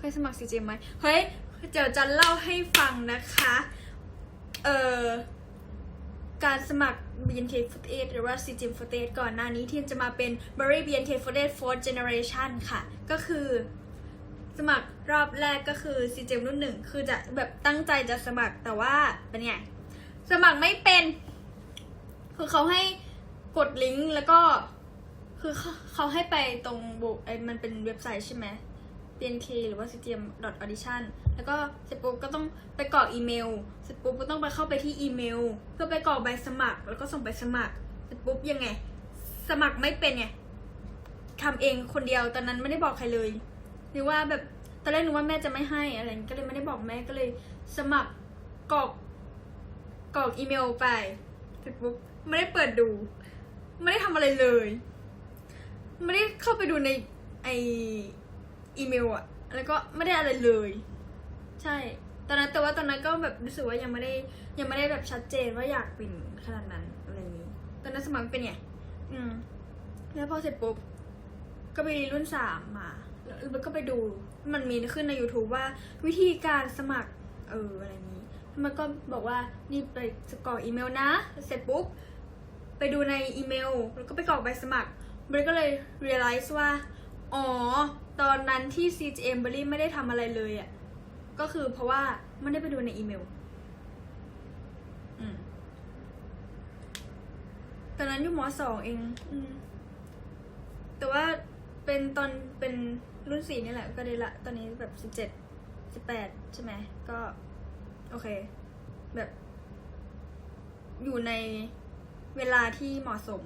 เคยสมัคร CGM ไหมเฮ้ยเดี๋ยวจะเล่าให้ฟังนะคะ เอ่อ การสมัคร BNK48 หรือว่า CGM48 ก่อนหน้านี้ที่จะมาเป็น Berry BNK48 Fourth Generation ค่ะ ก็คือสมัครรอบแรกก็คือ CGM รุ่นหนึ่งคือจะแบบตั้งใจจะสมัครแต่ว่าเป็นไงสมัครไม่เป็น คือเขาให้กดลิงก์แล้วก็ คือเขาเขาให้ไปตรงบุไอ้มันเป็นเว็บไซต์ใช่ไหม BNK หรือว่า CGM audition แล้วก็เสร็จปุ๊บก็ต้องไปกรอกอีเมล เสร็จปุ๊บก็ต้องไปเข้าไปที่อีเมล เพื่อไปกรอกใบสมัคร แล้วก็ส่งไปสมัคร เสร็จปุ๊บยังไง สมัครไม่เป็นไงทำเองคนเดียวตอนนั้นไม่ได้บอกใครเลย หรือว่าแบบตอนแรกหนึกว่าแม่จะไม่ให้อะไรก็เลยไม่ได้บอกแม่ก็เลย สมัครกรอกกรอกอีเมลไปเสร็จปุ๊บไม่ได้เปิดดู ไม่ได้ทำอะไรเลย ไม่ได้เข้าไปดูในไอ อีเมลอะแล้วก็ไม่ได้อะไรเลย ใช่ ตอนนั้นแต่ว่าตอนนั้นก็แบบรู้สึกว่ายังไม่ได้ยังไม่ได้แบบชัดเจนว่าอยากเป็นขนาดนั้นอะไรอย่างนี้ ตอนนั้นสมัครเป็นไงอืม แล้วพอเสร็จปุ๊บ ก็ไปรุ่นสามมา แล้วก็ไปดู มันมีขึ้นใน YouTube ว่าวิธีการสมัคร เอออะไรนี้ มันก็บอกว่านี่ไปสกรอกอีเมลนะ เสร็จปุ๊บ ไปดูในอีเมล แล้วก็ไปกรอกใบสมัครเบรก็เลย realize ว่า อ๋อ ตอนนั้นที่ CGM เบอรี่ไม่ได้ทำอะไรเลยอะ่ะ ก็คือเพราะว่าไม่ได้ไปดูในอีเมล อืม ตอนนั้นอยู่มสองเอง อืม แต่ว่าเป็นตอนเป็นรุ่นสี่นี่แหละ ก็ไดีละ ตอนนี้แบบสิบเจ็ดสิบแปดใช่ไหม ก็ โอเค แบบ อยู่ในเวลาที่เหมาะสม